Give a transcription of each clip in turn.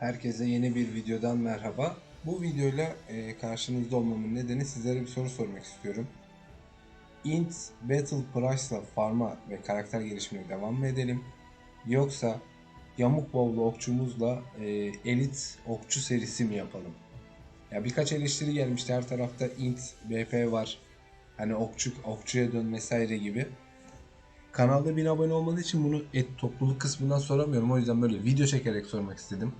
Herkese yeni bir videodan merhaba. Bu videoyla e, karşınızda olmamın nedeni sizlere bir soru sormak istiyorum. Int Battle Price'la farma ve karakter gelişimine devam mı edelim? Yoksa yamuk bowlu okçumuzla e, elit okçu serisi mi yapalım? Ya birkaç eleştiri gelmişti her tarafta int BP var. Hani okçu okçuya dön vesaire gibi. Kanalda 1000 abone olmadığı için bunu et topluluk kısmından soramıyorum. O yüzden böyle video çekerek sormak istedim.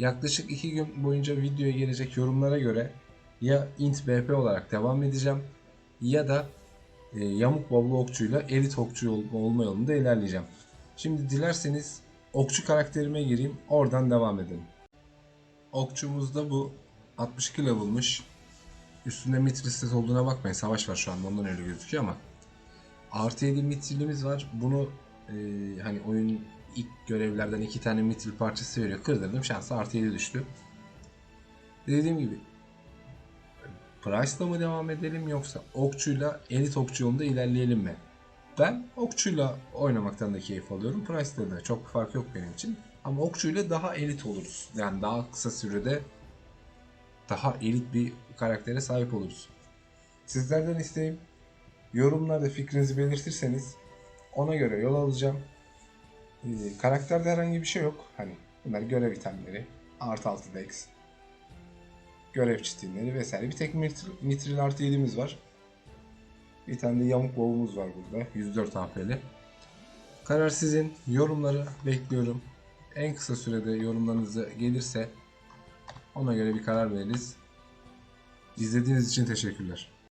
Yaklaşık 2 gün boyunca videoya gelecek yorumlara göre ya int BP olarak devam edeceğim ya da e, yamuk boblu okçuyla elit okçu ol- olma yolunda ilerleyeceğim. Şimdi dilerseniz okçu karakterime gireyim oradan devam edelim. Okçumuzda bu 62 level'mış. Üstünde mithril set olduğuna bakmayın savaş var şu anda ondan öyle gözüküyor ama Artı 7 mitrilimiz var. Bunu e, hani oyun ilk görevlerden iki tane mitril parçası veriyor. Kırdırdım şansı artı 7 düştü. Dediğim gibi Price'la mı devam edelim yoksa okçuyla elit okçu yolunda ilerleyelim mi? Ben okçuyla oynamaktan da keyif alıyorum. Price'la da çok bir fark yok benim için. Ama okçuyla daha elit oluruz. Yani daha kısa sürede daha elit bir karaktere sahip oluruz. Sizlerden isteğim Yorumlarda fikrinizi belirtirseniz ona göre yol alacağım. Ee, karakterde herhangi bir şey yok. Hani bunlar görev itemleri, artı 6 dex, görev çitimleri vesaire. Bir tek mitril, artı 7'miz var. Bir tane de yamuk bovumuz var burada. 104 AP'li. Karar sizin. Yorumları bekliyorum. En kısa sürede yorumlarınız gelirse ona göre bir karar veririz. İzlediğiniz için teşekkürler.